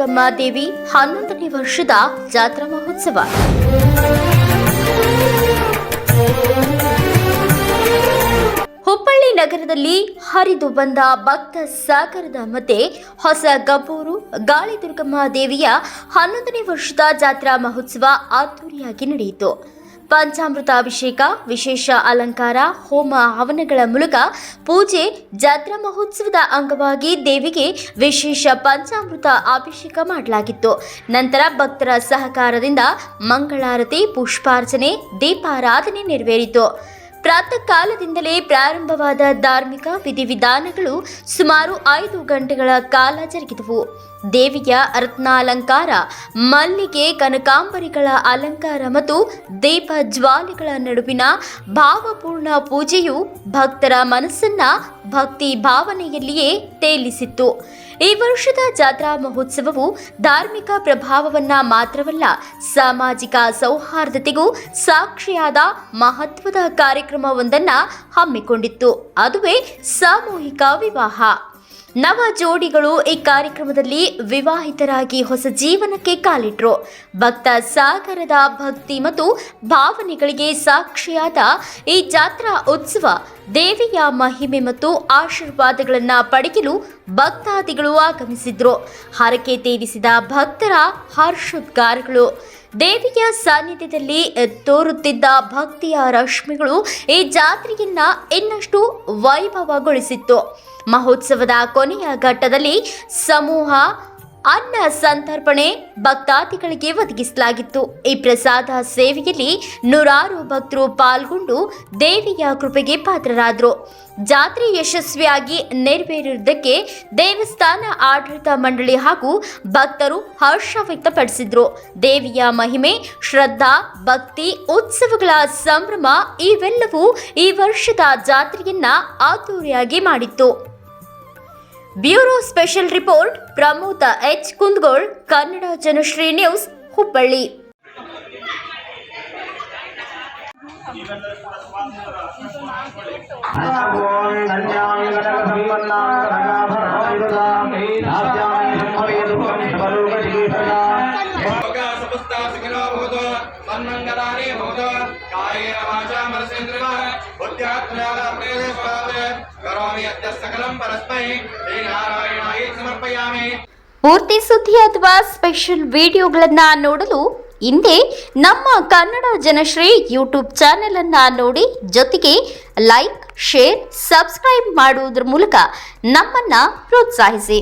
ದುರ್ಗಮ್ಮ ದೇವಿ ಹನ್ನೊಂದನೇ ವರ್ಷದ ಜಾತ್ರಾ ಮಹೋತ್ಸವ. ಹುಬ್ಬಳ್ಳಿ ನಗರದಲ್ಲಿ ಹರಿದು ಬಂದ ಭಕ್ತ ಸಾಗರದ ಮತ್ತೆ ಹೊಸ ಗಬ್ಬೂರು ಗಾಳಿ ದುರ್ಗಮ್ಮ ದೇವಿಯ ಹನ್ನೊಂದನೇ ವರ್ಷದ ಜಾತ್ರಾ ಮಹೋತ್ಸವ ಅದ್ದೂರಿಯಾಗಿ ನಡೆಯಿತು. ಪಂಚಾಮೃತ ಅಭಿಷೇಕ ವಿಶೇಷ ಅಲಂಕಾರ, ಹೋಮ ಹವನಗಳ ಮೂಲಕ ಪೂಜೆ, ಜಾತ್ರಾ ಮಹೋತ್ಸವದ ಅಂಗವಾಗಿ ದೇವಿಗೆ ವಿಶೇಷ ಪಂಚಾಮೃತ ಅಭಿಷೇಕ ಮಾಡಲಾಗಿತ್ತು. ನಂತರ ಭಕ್ತರ ಸಹಕಾರದಿಂದ ಮಂಗಳಾರತಿ, ಪುಷ್ಪಾರ್ಚನೆ, ದೀಪಾರಾಧನೆ ನೆರವೇರಿತು. ಪ್ರಾತಃ ಕಾಲದಿಂದಲೇ ಪ್ರಾರಂಭವಾದ ಧಾರ್ಮಿಕ ವಿಧಿವಿಧಾನಗಳು ಸುಮಾರು ಐದು ಗಂಟೆಗಳ ಕಾಲ ಜರುಗಿದವು. ದೇವಿಯ ರತ್ನಾಲಂಕಾರ ಮಲ್ಲಿಗೆ, ಕನಕಾಂಬರಿಗಳ ಅಲಂಕಾರ ಮತ್ತು ದೀಪ ಜ್ವಾಲೆಗಳ ನಡುವಿನ ಭಾವಪೂರ್ಣ ಪೂಜೆಯು ಭಕ್ತರ ಮನಸ್ಸನ್ನ ಭಕ್ತಿ ಭಾವನೆಯಲ್ಲಿಯೇ ತೇಲಿಸಿತ್ತು. ಈ ವರ್ಷದ ಜಾತ್ರಾ ಮಹೋತ್ಸವವು ಧಾರ್ಮಿಕ ಪ್ರಭಾವವನ್ನ ಮಾತ್ರವಲ್ಲ, ಸಾಮಾಜಿಕ ಸೌಹಾರ್ದತೆಗೂ ಸಾಕ್ಷಿಯಾದ ಮಹತ್ವದ ಕಾರ್ಯಕ್ರಮವೊಂದನ್ನ ಹಮ್ಮಿಕೊಂಡಿತ್ತು. ಅದುವೇ ಸಾಮೂಹಿಕ ವಿವಾಹ. ನವ ಜೋಡಿಗಳು ಈ ಕಾರ್ಯಕ್ರಮದಲ್ಲಿ ವಿವಾಹಿತರಾಗಿ ಹೊಸ ಜೀವನಕ್ಕೆ ಕಾಲಿಟ್ರು. ಭಕ್ತ ಸಾಗರದ ಭಕ್ತಿ ಮತ್ತು ಭಾವನೆಗಳಿಗೆ ಸಾಕ್ಷಿಯಾದ ಈ ಜಾತ್ರಾ ಉತ್ಸವ ದೇವಿಯ ಮಹಿಮೆ ಮತ್ತು ಆಶೀರ್ವಾದಗಳನ್ನು ಪಡೆಯಲು ಭಕ್ತಾದಿಗಳು ಆಗಮಿಸಿದ್ರು. ಹರಕೆ ತೀರಿಸಿದ ಭಕ್ತರ ಹರ್ಷೋದ್ಗಾರಗಳು. ದೇವಿಯ ಸಾನ್ನಿಧ್ಯದಲ್ಲಿ ತೋರುತ್ತಿದ್ದ ಭಕ್ತಿಯ ರಶ್ಮಿಗಳು ಈ ಜಾತ್ರೆಯನ್ನ ಇನ್ನಷ್ಟು ವೈಭವಗೊಳಿಸಿತ್ತು. ಮಹೋತ್ಸವದ ಕೊನೆಯ ಘಟ್ಟದಲ್ಲಿ ಸಮೂಹ ಅನ್ನ ಸಂತರ್ಪಣೆ ಭಕ್ತಾದಿಗಳಿಗೆ ಒದಗಿಸಲಾಗಿತ್ತು. ಈ ಪ್ರಸಾದ ಸೇವೆಯಲ್ಲಿ ನೂರಾರು ಭಕ್ತರು ಪಾಲ್ಗೊಂಡು ದೇವಿಯ ಕೃಪೆಗೆ ಪಾತ್ರರಾದರು. ಜಾತ್ರೆ ಯಶಸ್ವಿಯಾಗಿ ನೆರವೇರಿದ್ದಕ್ಕೆ ದೇವಸ್ಥಾನ ಆಡಳಿತ ಮಂಡಳಿ ಹಾಗೂ ಭಕ್ತರು ಹರ್ಷ ವ್ಯಕ್ತಪಡಿಸಿದ್ರು. ದೇವಿಯ ಮಹಿಮೆ, ಶ್ರದ್ಧಾ, ಭಕ್ತಿ, ಉತ್ಸವಗಳ ಸಂಭ್ರಮ ಇವೆಲ್ಲವೂ ಈ ವರ್ಷದ ಜಾತ್ರೆಯನ್ನ ಅದ್ದೂರಿಯಾಗಿ ಮಾಡಿತ್ತು. Bureau special report Pramod H Kundgol Kannada Janashree news Hubballi. ಭೂತೋ ಸನ್ಮಂಗಲಾನಿ ಭೂತೋ ಕಾಯೇನ ವಾಚಾ ಮನಸೇಂದ್ರಿಯ ಬುದ್ಧ್ಯಾತ್ಮನಾದ ಪ್ರೇರೇಶ್ವರಾತ್ ಕರೋಮಿ ಅತ್ಯ ಸಕಲಂ ಪರಸ್ಮೈ, ಶ್ರೀನಾರಾಯಣಾಯ ಸಮರ್ಪಯಾಮಿ. ಪೂರ್ತಿ ಸುದ್ದಿ ಅಥವಾ ಸ್ಪೆಷಲ್ ವಿಡಿಯೋಗಳನ್ನು ನೋಡಲು ಹಿಂದೆ ನಮ್ಮ ಕನ್ನಡ ಜನಶ್ರೀ ಯೂಟ್ಯೂಬ್ ಚಾನೆಲ್ ಅನ್ನ ನೋಡಿ, ಜೊತೆಗೆ ಲೈಕ್, ಶೇರ್, ಸಬ್ಸ್ಕ್ರೈಬ್ ಮಾಡುವುದರ ಮೂಲಕ ನಮ್ಮನ್ನ ಪ್ರೋತ್ಸಾಹಿಸಿ.